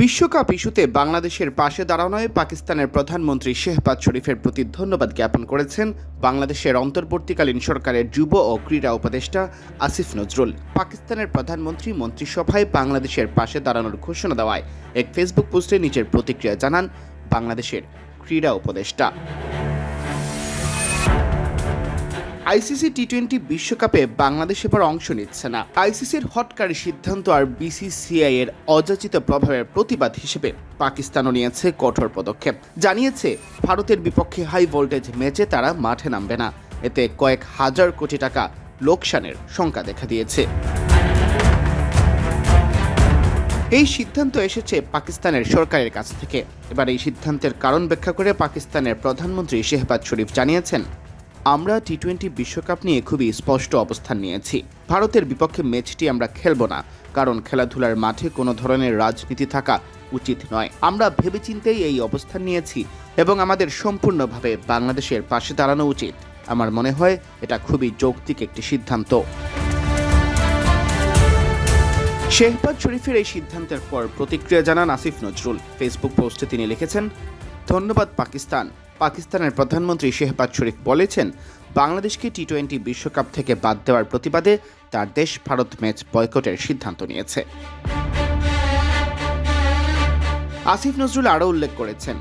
বিশ্বকাপ ইস্যুতে বাংলাদেশের পাশে দাঁড়ানোয় পাকিস্তানের প্রধানমন্ত্রী শেহবাজ শরীফের প্রতি ধন্যবাদ জ্ঞাপন করেছেন বাংলাদেশের অন্তর্বর্তীকালীন সরকারের যুব ও ক্রীড়া উপদেষ্টা আসিফ নজরুল। পাকিস্তানের প্রধানমন্ত্রী মন্ত্রিসভায় বাংলাদেশের পাশে দাঁড়ানোর ঘোষণা দেওয়ায় এক ফেসবুক পোস্টে নিজের প্রতিক্রিয়া জানান বাংলাদেশের ক্রীড়া উপদেষ্টা। আইসিসি টি টোয়েন্টি বিশ্বকাপে বাংলাদেশ এবার অংশ নিচ্ছে না। আইসিসির হটকারী সিদ্ধান্ত আর বিসিসিআই এর অযাচিত প্রভাবের প্রতিবাদ হিসেবে পাকিস্তানও নিয়েছে কঠোর পদক্ষেপ। জানিয়েছে, ভারতের বিপক্ষে হাই ভোল্টেজ ম্যাচে তারা মাঠে নামবে না। এতে কয়েক হাজার কোটি টাকা লোকসানের শঙ্কা দেখা দিয়েছে। এই সিদ্ধান্ত এসেছে পাকিস্তানের সরকারের কাছ থেকে। এবার এই সিদ্ধান্তের কারণ ব্যাখ্যা করে পাকিস্তানের প্রধানমন্ত্রী শেহবাজ শরীফ জানিয়েছেন আমরা টি টোয়েন্টি বিশ্বকাপ নিয়ে খুবই স্পষ্ট অবস্থান নিয়েছি। ভারতের বিপক্ষে ম্যাচটি আমরা খেলব না, কারণ খেলাধুলার মাঠে কোনো ধরনের রাজনীতি থাকা উচিত নয়। আমরা ভেবেচিন্তেই এই অবস্থান নিয়েছি এবং আমাদের সম্পূর্ণভাবে বাংলাদেশের পাশে দাঁড়ানো উচিত। আমার মনে হয় এটা খুবই যৌক্তিক একটি সিদ্ধান্ত। শেহবাজ শরীফের এই সিদ্ধান্তের পর প্রতিক্রিয়া জানান আসিফ নজরুল। ফেসবুক পোস্টে তিনি লিখেছেন ধন্যবাদ, পাকিস্তান। পাকিস্তানের প্রধানমন্ত্রী শেহবাজ শরীফ বলেছেন, বাংলাদেশকে টি টোয়েন্টি বিশ্বকাপ থেকে বাদ দেওয়ার প্রতিবাদে তার দেশ ভারত ম্যাচ বয়কটের সিদ্ধান্ত নিয়েছে। আসিফ নজরুল আরও উল্লেখ করেছেন,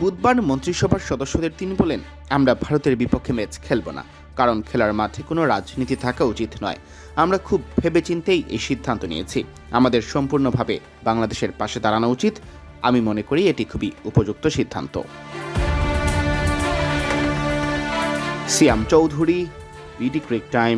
বুধবার মন্ত্রিসভার সদস্যদের তিনি বলেন, আমরা ভারতের বিপক্ষে ম্যাচ খেলব না, কারণ খেলার মাঠে কোনো রাজনীতি থাকা উচিত নয়। আমরা খুব ভেবেচিন্তেই এই সিদ্ধান্ত নিয়েছি। আমাদের সম্পূর্ণভাবে বাংলাদেশের পাশে দাঁড়ানো উচিত আমি মনে করি এটি খুবই উপযুক্ত সিদ্ধান্ত। Siam Chowdhury BD cric time.